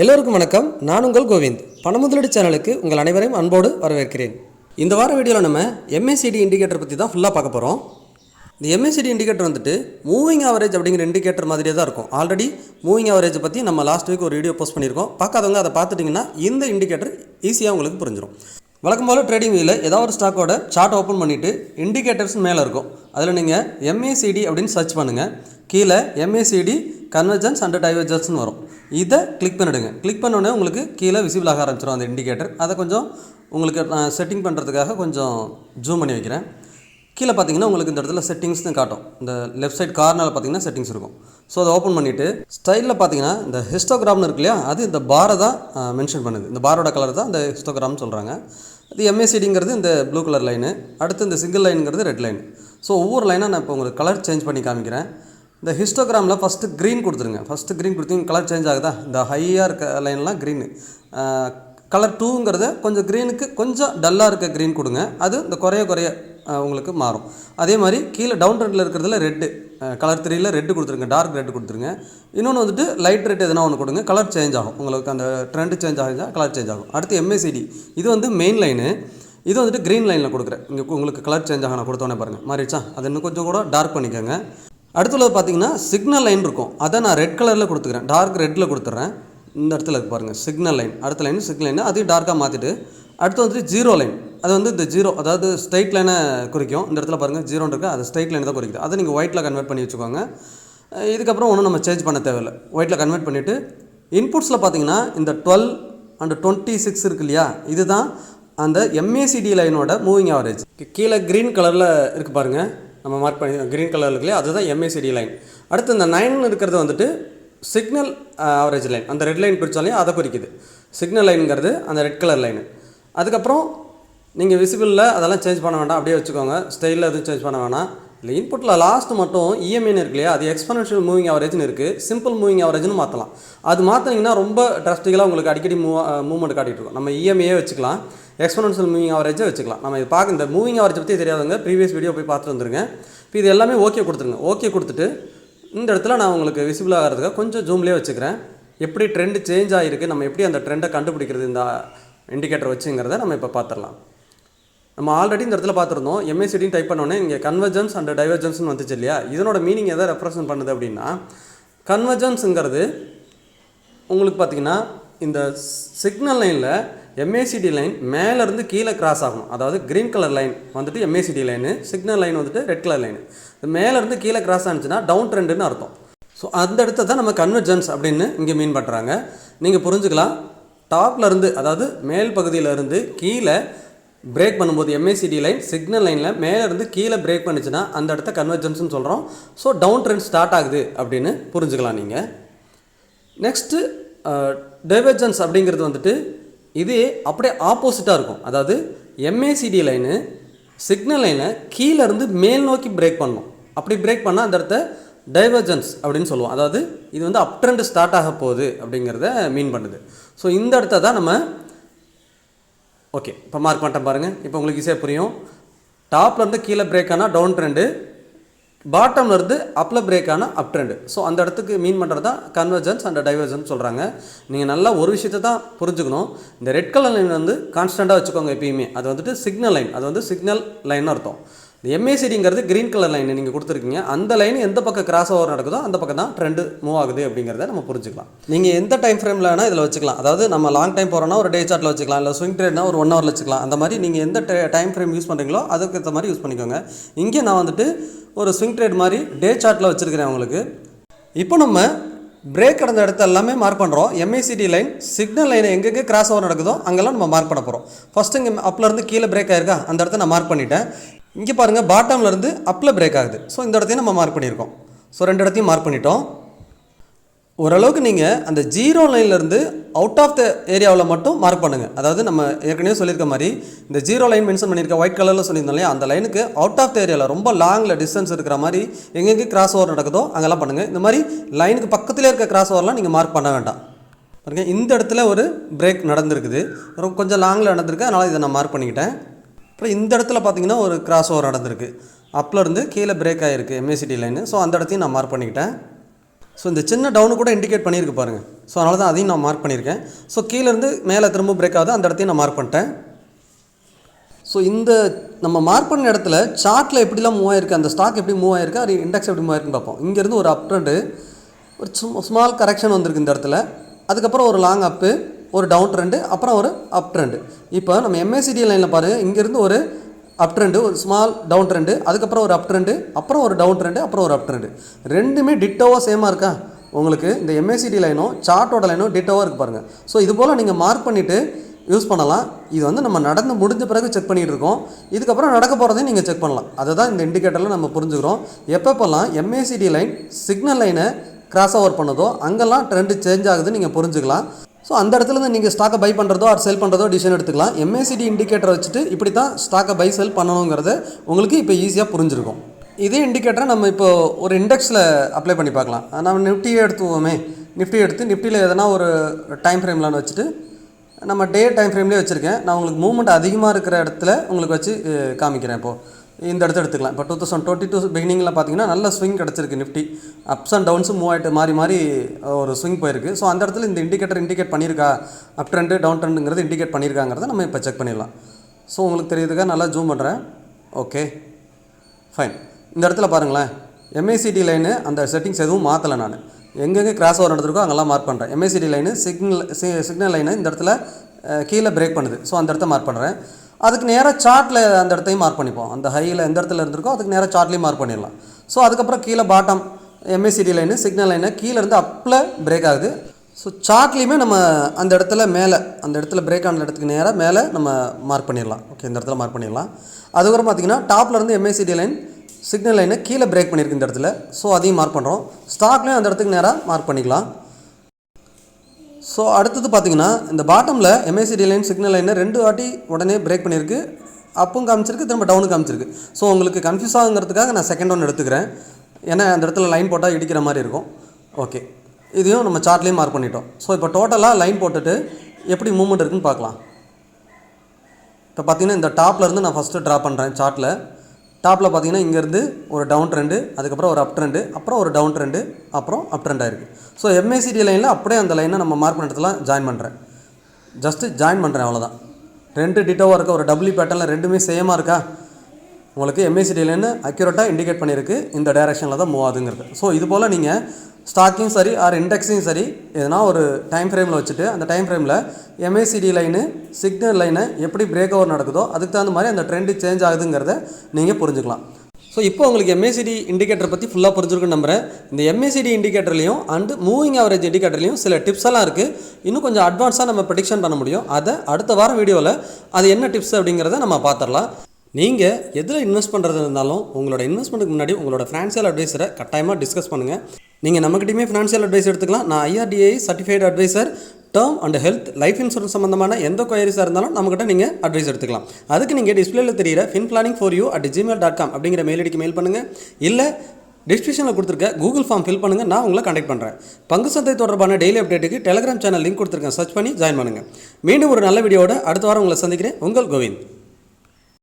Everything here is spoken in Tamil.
எல்லோருக்கும் வணக்கம். நான் உங்கள் கோவிந்த். பணமுதலீடு சேனலுக்கு உங்கள் அனைவரையும் அன்போடு வரவேற்கிறேன். இந்த வார வீடியோவில் நம்ம எம்ஏசிடி இண்டிகேட்டர் பற்றி தான் ஃபுல்லாக பார்க்க போகிறோம் இந்த எம்ஏசிடி இண்டிகேட்டர் வந்துட்டு மூவிங் ஆவரேஜ் அப்படிங்கிற இண்டிகேட்டர் மாதிரியே தான் இருக்கும். ஆல்ரெடி மூவிங் ஆவரேஜ் பற்றி நம்ம லாஸ்ட் வீக் ஒரு வீடியோ போஸ்ட் பண்ணியிருக்கோம். பார்க்காதவங்க அதை பார்த்துட்டிங்கன்னா இந்த இண்டிகேட்டர் ஈஸியாக உங்களுக்கு புரிஞ்சிடும் வழக்கம் போல் ட்ரேடிங் வியூவில் ஏதாவது ஒரு ஸ்டாக்கோட சார்ட் ஓப்பன் பண்ணிவிட்டு இண்டிகேட்டர்ஸ் மேலே இருக்கும். அதில் நீங்கள் எம்ஏசிடி அப்படின்னு சர்ச் பண்ணுங்கள் கீழே எம்ஏசிடி கன்வர்ஜன்ஸ் அண்ட் டைவர்ஜன்ஸ்னு வரும். இதை கிளிக் பண்ணிடுங்க. கிளிக் பண்ணோடனே உங்களுக்கு கீழே விசிபிள் ஆக ஆரம்பிச்சிடும் அந்த இண்டிகேட்டர் அதை கொஞ்சம் உங்களுக்கு நான் செட்டிங் பண்ணுறதுக்காக கொஞ்சம் ஜூம் பண்ணி வைக்கிறேன். கீழே பார்த்தீங்கன்னா உங்களுக்கு இந்த இடத்துல செட்டிங்ஸ்னு காட்டும். இந்த லெஃப்ட் சைட் கார்னரில் பார்த்தீங்கன்னா செட்டிங்ஸ் இருக்கும். ஸோ அதை ஓப்பன் பண்ணிவிட்டு ஸ்டைலில் பார்த்தீங்கன்னா இந்த ஹிஸ்டோகிராம்னு இருக்கு இல்லையா அது இந்த பாரை தான் மென்ஷன் பண்ணுது. இந்த பாரோட கலர் தான் இந்த ஹிஸ்டோகிராம்னு சொல்கிறாங்க இது எம்ஏசிடிங்கிறது இந்த ப்ளூ கலர் லைனு அடுத்து இந்த சிங்கிள் லைனுங்கிறது ரெட் லைன் ஸோ ஒவ்வொரு லைனாக நான் இப்போ உங்களுக்கு கலர் சேஞ்ச் பண்ணி காமிக்கிறேன். இந்த ஹிஸ்டோகிராமில் ஃபஸ்ட்டு க்ரீன் கொடுத்துருங்க. ஃபஸ்ட்டு க்ரீன் கொடுத்தீங்க கலர் சேஞ்ச் ஆகுதா? இந்த ஹையாக இருக்க லைன்லாம் க்ரீனு கலர் டூங்கிறத கொஞ்சம் க்ரீனுக்கு கொஞ்சம் டல்லாக இருக்க க்ரீன் கொடுங்க. அது இந்த குறைய குறைய உங்களுக்கு மாறும். அதே மாதிரி கீழே டவுன் ட்ரெண்டில் இருக்கிறதுல ரெட்டு கலர் த்ரீயில் ரெட்டு கொடுத்துருங்க. டார்க் ரெட்டு கொடுத்துருங்க. இன்னொன்று வந்துட்டு லைட் ரெட் எதனா ஒன்று கொடுங்க. கலர் சேஞ்ச் ஆகும். உங்களுக்கு அந்த ட்ரெண்டு சேஞ்ச் ஆகிஞ்சால் கலர் சேஞ்ச் ஆகும். அடுத்து எம்ஏசிடி இது வந்து மெயின் லைனு இது வந்துட்டு க்ரீன் லைனில் கொடுக்குறேன். இங்கே உங்களுக்கு கலர் சேஞ்ச் ஆக நான் கொடுத்தோன்னே பாருங்கள் மாறிடுச்சா? அது இன்னும் கொஞ்சம் கூட டார்க் பண்ணிக்கோங்க. அடுத்துள்ளது பார்த்தீங்கன்னா சிக்னல் லைன் இருக்கும். அதை நான் ரெட் கலரில் கொடுத்துக்கிறேன். டார்க் ரெட்டில் கொடுத்துட்றேன் இந்த இடத்துல இருக்கு பாருங்கள் சிக்னல் லைன் அடுத்த லைன் சிக்னல் லைன் அதையும் டார்க்காக மாற்றிட்டு அடுத்து வந்துட்டு ஜீரோ லைன் அது வந்து இந்த ஜீரோ அதாவது ஸ்ட்ரைட் லைனை குறிக்கும். இந்த இடத்துல பாருங்கள் ஜீரோன்னு இருக்குது அது ஸ்ட்ரைட் லைன் தான் குறிக்குது. அதை நீங்கள் ஒயிட்டில் கன்வெர்ட் பண்ணி வச்சுக்கோங்க. இதுக்கப்புறம் ஒன்றும் நம்ம சேஞ்ச் பண்ண தேவையில்லை. ஒயிட்டில் கன்வெர்ட் பண்ணிவிட்டு இன்புட்ஸில் பார்த்தீங்கன்னா இந்த டுவெல் அண்ட் டுவெண்ட்டி சிக்ஸ் இருக்கு இல்லையா? இதுதான் அந்த எம்ஏசிடி லைனோட மூவிங் ஆவரேஜ் கீழே க்ரீன் கலரில் இருக்குது பாருங்கள் நம்ம மார்க் பண்ணி க்ரீன் கலர் இருக்குல்லையா அதுதான் எம்ஏசிடி லைன் அடுத்து இந்த நைன் இருக்கிறது வந்துட்டு சிக்னல் ஆவரேஜ் லைன் அந்த ரெட் லைன் பிடிச்சாலையும் அதை குறிக்குது. சிக்னல் லைனுங்கிறது அந்த ரெட் கலர் லைனு அதுக்கப்புறம் நீங்கள் விசிபிளில் அதெல்லாம் சேஞ்ச் பண்ண வேண்டாம். அப்படியே வச்சுக்கோங்க. ஸ்டைலில் எதுவும் சேஞ்ச் பண்ண வேணாம். இல்லை இன்புட்டில் லாஸ்ட் மட்டும் இஎம்ஐன்னு இருக்கு இல்லையா? அது எக்ஸ்பனன்ஷியல் மூவிங் ஆவரேஜ்னு இருக்குது சிம்பிள் மூவிங் ஆவரேஜ்னு மாற்றலாம் அது மாற்றினீங்கன்னா ரொம்ப ட்ரஸ்டிக்கலாக உங்களுக்கு அடிக்கடி மூவ் மூவ்மெண்ட் காட்டிகிட்டு இருக்கும். நம்ம இஎம்ஐயே வச்சுக்கலாம். எக்ஸ்பனன்ஷியல் மூவிங் அவரேஜே வச்சுக்கலாம். நம்ம இது பார்க்க இந்த மூவிங் ஆவரேஜ் பற்றி தெரியாதவங்க ப்ரீவியஸ் வீடியோ போய் பார்த்துட்டு வந்துருங்க. இப்போ இது எல்லாமே ஓகே கொடுத்துருங்க. ஓகே கொடுத்துட்டு இந்த இடத்துல நான் உங்களுக்கு விசிபிள் ஆகிறதுக்காக கொஞ்சம் ஜூம்லேயே வச்சுக்கிறேன். எப்படி ட்ரெண்ட் சேஞ்ச் ஆகிருக்கு நம்ம எப்படி அந்த ட்ரெண்டை கண்டுபிடிக்கிறது இந்த இண்டிகேட்டர் வச்சுங்கிறத நம்ம இப்போ பார்த்துடலாம். நம்ம ஆல்ரெடி இந்த இடத்துல பார்த்துருந்தோம். எம்ஏசிடின்னு டைப் பண்ணோன்னே இங்கே கன்வர்ஜன்ஸ் அண்ட் டைவர்ஜன்ஸ்னு வந்துச்சு இல்லையா? இதனோட மீனிங் எதை ரெப்ரசன்ட் பண்ணுது அப்படின்னா கன்வர்ஜன்ஸுங்கிறது உங்களுக்கு பார்த்தீங்கன்னா இந்த சிக்னல் லைனில் எம்ஏசிடி லைன் மேலேருந்து கீழே கிராஸ் ஆகணும். அதாவது க்ரீன் கலர் லைன் வந்துட்டு எம்ஏசிடி லைனு சிக்னல் லைன் வந்துட்டு ரெட் கலர் லைனு மேலேருந்து கீழே கிராஸ் ஆனிச்சுன்னா டவுன் ட்ரெண்டுன்னு அர்த்தம். ஸோ அந்த இடத்த தான் நம்ம கன்வர்ஜன்ஸ் அப்படின்னு இங்கே மீன் பண்ணுறாங்க நீங்கள் புரிஞ்சுக்கலாம். டாப்லேருந்து அதாவது மேல் பகுதியிலேருந்து கீழே பிரேக் பண்ணும்போது எம்ஏசிடி லைன் சிக்னல் லைனில் மேலே இருந்து கீழே பிரேக் பண்ணுச்சுன்னா அந்த இடத்த கன்வர்ஜன்ஸ்னு சொல்கிறோம் ஸோ டவுன் ட்ரெண்ட் ஸ்டார்ட் ஆகுது அப்படின்னு புரிஞ்சுக்கலாம் நீங்கள் நெக்ஸ்ட்டு டைவர்ஜன்ஸ் அப்படிங்கிறது வந்துட்டு இது அப்படியே ஆப்போசிட்டாக இருக்கும். அதாவது எம்ஏசிடி லைனு சிக்னல் லைனை கீழே இருந்து மேல் நோக்கி பிரேக் பண்ணணும் அப்படி பிரேக் பண்ணால் அந்த இடத்த டைவர்ஜன்ஸ் அப்படின்னு சொல்லுவோம். அதாவது இது வந்து அப் ட்ரெண்ட் ஸ்டார்ட் ஆக போகுது அப்படிங்கிறத மீன் பண்ணுது. ஸோ இந்த இடத்த தான் நம்ம ஓகே இப்போ மார்க் பண்ணிட்டேன் பாருங்கள் இப்போ உங்களுக்கு ஈஸியாக புரியும். டாப்லேருந்து கீழே பிரேக் ஆனால் டவுன் ட்ரெண்டு பாட்டம்லேருந்து அப்பில் பிரேக் ஆனால் அப் ட்ரெண்டு ஸோ அந்த இடத்துக்கு மீன் பண்ணுறது தான் கன்வர்ஜன்ஸ் அண்ட் டைவர்ஜன்ஸ் சொல்கிறாங்க நீங்கள் நல்லா ஒரு விஷயத்தை தான் புரிஞ்சுக்கணும். இந்த ரெட் கலர் லைன் வந்து கான்ஸ்டண்ட்டாக வச்சுக்கோங்க எப்பயுமே. அது வந்துட்டு சிக்னல் லைன் அது வந்து சிக்னல் லைன் அர்த்தம். இந்த எம்ஏசிடிங்கிறது க்ரீன் கலர் லைன் நீங்கள் கொடுத்துருக்கீங்க. அந்த லைன் எந்த பக்கம் கிராஸ் ஓவர் நடக்குதோ அந்த பக்கம் தான் ட்ரெண்டு மூவ் ஆகுது அப்படிங்கிறத நம்ம புரிஞ்சுக்கலாம். நீங்கள் எந்த டைம் ஃப்ரேமில் வேணால் இதில் வச்சுக்கலாம். அதாவது நம்ம லாங் டைம் போகிறோன்னா ஒரு டே சார்ட்டில் வச்சுக்கலாம். இல்லை ஸ்விங் ட்ரேட்னா ஒரு ஒன் ஹவரில் வச்சுக்கலாம். அந்த மாதிரி நீங்கள் எந்த டைம் ஃப்ரேம் யூஸ் பண்ணுறீங்களோ அதுக்கு ஏற்ற மாதிரி யூஸ் பண்ணிக்கோங்க. இங்கே நான் வந்துட்டு ஒரு ஸ்விங் ட்ரேட் மாதிரி டே சார்ட்டில் வச்சுருக்கிறேன் உங்களுக்கு. இப்போ நம்ம பிரேக் கடந்த இடத்த எல்லாமே மார்க் பண்ணுறோம் எம்ஏசிடி லைன் சிக்னல் லைன் எங்கெங்கே கிராஸ் ஓவர் நடக்குதோ அங்கெல்லாம் நம்ம மார்க் பண்ண போகிறோம் ஃபஸ்ட்டு இங்கே அப்லேருந்து கீழே பிரேக் ஆயிருக்கா? அந்த இடத்த நான் மார்க் பண்ணிட்டேன். இங்கே பாருங்கள் பாட்டம்லேருந்து அப்பில் பிரேக் ஆகுது. ஸோ இந்த இடத்தையும் நம்ம மார்க் பண்ணியிருக்கோம். ஸோ ரெண்டு இடத்தையும் மார்க் பண்ணிட்டோம். ஓரளவுக்கு நீங்கள் அந்த ஜீரோ லைன்லேருந்து அவுட் ஆஃப் த ஏரியாவில் மட்டும் மார்க் பண்ணுங்கள் அதாவது நம்ம ஏற்கனவே சொல்லியிருக்க மாதிரி இந்த ஜீரோ லைன் மென்ஷன் பண்ணியிருக்க ஒயிட் கலரில் சொல்லியிருந்தோம் இல்லையா? அந்த லைனுக்கு அவுட் ஆஃப் த ஏரியாவில் ரொம்ப லாங்கில் டிஸ்டன்ஸ் இருக்கிற மாதிரி எங்கெங்கே கிராஸ் ஓவர் நடக்குதோ அங்கெல்லாம் பண்ணுங்கள் இந்த மாதிரி லைனுக்கு பக்கத்தில் இருக்க கிராஸ் ஓவர்லாம் நீங்கள் மார்க் பண்ண வேண்டாம். பாருங்க இந்த இடத்துல ஒரு பிரேக் நடந்திருக்குது. ரொம்ப கொஞ்சம் லாங்கில் நடந்திருக்கு அதனால் இதை நான் மார்க் பண்ணிக்கிட்டேன். அப்புறம் இந்த இடத்துல பார்த்தீங்கன்னா ஒரு கிராஸ் ஓவர் நடந்திருக்கு அப்போலேருந்து கீழே பிரேக் ஆகிருக்கு எம்ஏசிடி லைனு ஸோ அந்த இடத்தையும் நான் மார்க் பண்ணிக்கிட்டேன். ஸோ இந்த சின்ன டவுனு கூட இண்டிகேட் பண்ணியிருக்கு பாருங்கள் ஸோ அதனால தான் அதையும் நான் மார்க் பண்ணியிருக்கேன். ஸோ கீழேருந்து மேலே திரும்ப பிரேக் ஆகுது. அந்த இடத்தையும் நான் மார்க் பண்ணிட்டேன். ஸோ இந்த நம்ம மார்க் பண்ண இடத்துல சார்ட்டில் எப்படிலாம் மூவ் ஆயிருக்கு அந்த ஸ்டாக் எப்படி மூவ் ஆயிருக்கு அது இண்டெக்ஸ் எப்படி மூவ் ஆயிருக்குன்னு பார்ப்போம். இங்கேருந்து ஒரு அப் ட்ரெண்டு ஒரு ஸ்மால் கரெக்ஷன் வந்திருக்கு இந்த இடத்துல. அதுக்கப்புறம் ஒரு லாங் அப்பு ஒரு டவுன் ட்ரெண்டு அப்புறம் ஒரு அப் ட்ரெண்டு இப்போ நம்ம எம்ஏசிடி லைனில் பாருங்கள் இங்கேருந்து ஒரு அப் ட்ரெண்டு ஒரு ஸ்மால் டவுன் ட்ரெண்டு அதுக்கப்புறம் ஒரு அப் ட்ரெண்டு அப்புறம் ஒரு டவுன் ட்ரெண்டு அப்புறம் ஒரு அப் ட்ரெண்டு ரெண்டுமே டிட்டோவாக சேமாக இருக்கா? உங்களுக்கு இந்த எம்ஏசிடி லைனும் சார்ட்டோட லைனும் டிட்டோவாக இருக்கு பாருங்கள் ஸோ இது போல் நீங்கள் மார்க் பண்ணிவிட்டு யூஸ் பண்ணலாம். இது வந்து நம்ம நடந்து முடிஞ்ச பிறகு செக் பண்ணிகிட்டு இருக்கோம். இதுக்கப்புறம் நடக்க போகிறதையும் நீங்கள் செக் பண்ணலாம். அதை தான் இந்த இண்டிகேட்டரில் நம்ம புரிஞ்சுக்கிறோம். எப்பப்போல்லாம் எம்ஏசிடி லைன் சிக்னல் லைனை கிராஸ் ஓவர் பண்ணுதோ அங்கெல்லாம் ட்ரெண்டு சேஞ்ச் ஆகுதுன்னு நீங்கள் புரிஞ்சுக்கலாம். ஸோ அந்த இடத்துல இருந்து நீங்கள் ஸ்டாக்கை பை பண்ணுறதோ ஆர் செல் பண்ணுறதோ டிசிஷன் எடுத்துக்கலாம். எம்ஏசிடி இண்டிகேட்டரை வச்சுட்டு இப்படி தான் ஸ்டாக்கை பை செல் பண்ணணுங்கிறத உங்களுக்கு இப்போ ஈஸியாக புரிஞ்சிருக்கும். இதே இண்டிகேட்டரை நம்ம இப்போ ஒரு இண்டெக்ஸில் அப்ளை பண்ணி பார்க்கலாம். நம்ம நிஃப்டியே எடுத்துவோமே. நிஃப்டி எடுத்து நிஃப்டியில் எதனா ஒரு டைம் ஃப்ரேம்லான்னு வச்சுட்டு நம்ம டே டைம் ஃப்ரேம்லேயே வச்சுருக்கேன். நான் உங்களுக்கு மூவ்மெண்ட் அதிகமாக இருக்கிற இடத்துல உங்களுக்கு வச்சு காமிக்கிறேன் இப்போது இந்த இடத்த எடுத்துக்கலாம். இப்போ டூ தௌசண்ட் டுவெண்ட்டி டூ பிகினிங்கில் பார்த்தீங்கன்னா நல்ல ஸ்விங் கிடச்சிருக்கு நிஃப்டி அப்ஸ் அண்ட் டவுன்ஸும் மூவ் ஆகிட்டு மாறி மாறி ஒரு ஸ்விங் போயிருக்கு. ஸோ அந்த இடத்துல இந்த இண்டிகேட்டர் இண்டிகேட் பண்ணியிருக்கா? அப் ட்ரெண்டு டவுன் ட்ரெண்டுங்கிறது இண்டிகேட் பண்ணியிருக்காங்கிறத நம்ம இப்போ செக் பண்ணிடலாம். ஸோ உங்களுக்கு தெரியுதுக்கா? நல்லா ஜூம் பண்ணுறேன் ஓகே ஃபைன் இந்த இடத்துல பாருங்களேன். எம்ஏசிடி லைனு அந்த செட்டிங்ஸ் எதுவும் மாற்றலை நான். எங்கெங்கே கிராஸ் ஓவர் நடந்திருக்கோ அங்கெல்லாம் மார்க் பண்ணுறேன் எம்ஏசிடி லைனு சிக்னல் சிக்னல் லைனை இந்த இடத்துல கீழே பிரேக் பண்ணுது. ஸோ அந்த இடத்த மார்க் பண்ணுறேன் அதுக்கு நேராக சார்ட்டில் அந்த இடத்தையும் மார்க் பண்ணிப்போம். அந்த ஹையில் எந்த இடத்துல இருந்திருக்கோ அதுக்கு நேராக சார்ட்லேயும் மார்க் பண்ணிடலாம். ஸோ அதுக்கப்புறம் கீழே bottom MACD line signal line கீழே இருந்து அப்பில் பிரேக் ஆகுது. ஸோ சார்ட்லேயுமே நம்ம அந்த இடத்துல மேலே அந்த இடத்துல பிரேக் ஆன இடத்துக்கு நேராக மேலே நம்ம மார்க் பண்ணிடலாம். ஓகே இந்த இடத்துல மார்க் பண்ணிடலாம். அதுக்கப்புறம் பார்த்தீங்கன்னா டாப்லேருந்து எம்ஏசிடி லைன் சிக்னல் லைனை கீழே பிரேக் பண்ணியிருக்கு இந்த இடத்துல. ஸோ அதையும் மார்க் பண்ணுறோம் ஸ்டாக்லேயும் அந்த இடத்துக்கு நேராக மார்க் பண்ணிக்கலாம். ஸோ அடுத்தது பார்த்தீங்கன்னா இந்த பாட்டமில் எம்ஏசிடி லைன் சிக்னல் லைனை ரெண்டு வாட்டி உடனே பிரேக் பண்ணியிருக்கு. அப்பும் காமிச்சிருக்கு திரும்ப டவுனும் காமிச்சிருக்கு. ஸோ உங்களுக்கு கன்ஃபியூஸ் ஆகுங்கிறதுக்காக நான் செகண்ட் ஒன் எடுத்துக்கிறேன். ஏன்னா அந்த இடத்துல லைன் போட்டால் இடிக்கிற மாதிரி இருக்கும். ஓகே இதையும் நம்ம சார்ட்லேயும் மார்க் பண்ணிட்டோம். ஸோ இப்போ டோட்டலாக லைன் போட்டுட்டு எப்படி மூவ்மெண்ட் இருக்குன்னு பார்க்கலாம். இப்போ பார்த்தீங்கன்னா இந்த டாப்ல இருந்து நான் ஃபஸ்ட்டு ட்ரா பண்ணுறேன் சார்ட்டில் டாப்பில் பார்த்தீங்கன்னா இங்கேருந்து ஒரு டவுன் ட்ரெண்டு அதுக்கப்புறம் ஒரு அப் ட்ரெண்டு அப்புறம் ஒரு டவுன் ட்ரெண்டு அப்புறம் அப் ட்ரெண்ட் ஆயிருக்கு ஸோ எம்ஏசிடி லைனில் அப்படியே அந்த லைனை நம்ம மார்க் பண்ண இடத்துல ஜாயின் பண்ணுறேன் ஜஸ்ட்டு ஜாயின் பண்ணுறேன் அவ்வளோதான் ரெண்டு டிட்டோவாக இருக்க ஒரு டபுள்யூ பேட்டர்னில் ரெண்டுமே சேமாக இருக்கா? உங்களுக்கு எம்ஏசிடி அக்யூரேட்டாக இண்டிகேட் பண்ணியிருக்கு. இந்த டைரெக்ஷனில் தான் மூவ் ஆகுதுங்கிறது. ஸோ இது போல் நீங்கள் ஸ்டாக்கையும் சரி ஆர் இண்டெக்ஸையும் சரி எதனா ஒரு டைம் ஃப்ரேமில் வச்சுட்டு அந்த டைம் ஃப்ரேமில் எம்ஏசிடி லைனு சிக்னல் லைனை எப்படி பிரேக் ஓவர் நடக்குதோ அதுக்கு தகுந்த மாதிரி அந்த ட்ரெண்டு சேஞ்ச் ஆகுதுங்கிறத நீங்கள் புரிஞ்சுக்கலாம். ஸோ இப்போ உங்களுக்கு எம்ஏசிடி இண்டிகேட்டர் பற்றி ஃபுல்லாக புரிஞ்சிருக்குன்னு நம்புறேன். இந்த எம்ஏசிடி இண்டிகேட்டர்லையும் அண்ட் மூவிங் ஆவரேஜ் இண்டிகேட்டர்லையும் சில டிப்ஸ் எல்லாம் இருக்குது இன்னும் கொஞ்சம் அட்வான்ஸாக நம்ம ப்ரெடிக்ஷன் பண்ண முடியும். அதை அடுத்த வாரம் வீடியோவில் அது என்ன டிப்ஸ் அப்படிங்கிறத நம்ம பார்த்துடலாம். நீங்கள் எதில் இன்வெஸ்ட் பண்ணுறது இருந்தாலும் உங்களோட இன்வெஸ்ட்மெண்ட்டுக்கு முன்னாடி உங்களோட ஃபினான்ஷியல் அட்வைஸரை கட்டாயமாக டிஸ்கஸ் பண்ணுங்கள் நீங்கள் நம்மகிட்டயுமே ஃபினான்ஷியல் அட்வைஸ் எடுத்துக்கலாம். நான் IRDI certified advisor term and health life insurance சம்மந்தமான எந்த கொயரிஸாக இருந்தாலும் நம்மகிட்ட நீங்கள் அட்வைஸ் எடுத்துக்கலாம். அதுக்கு நீங்கள் டிஸ்பிளேல தெரியிற fin planning for you at Gmail dot com அப்படிங்கிற மெயில் ஐடிக்கு மெயில் பண்ணுங்கள் இல்லை டிஸ்கிரிப்ஷனில் கொடுத்துருக்க கூகுள் ஃபார்ம் ஃபில் பண்ணுங்கள் நான் உங்களை கண்டக்ட் பண்ணுறேன் பங்கு சந்தை தொடர்பான டெய்லி அப்டேட்டுக்கு டெலிகிராம் சேனல் லிங்க் கொடுத்துருக்கேன். சர்ச் பண்ணி ஜாயின் பண்ணுங்கள் மீண்டும் ஒரு நல்ல வீடியோவோட அடுத்த வாரம் உங்களை சந்திக்கிறேன். உங்கள் கோவிந்த்.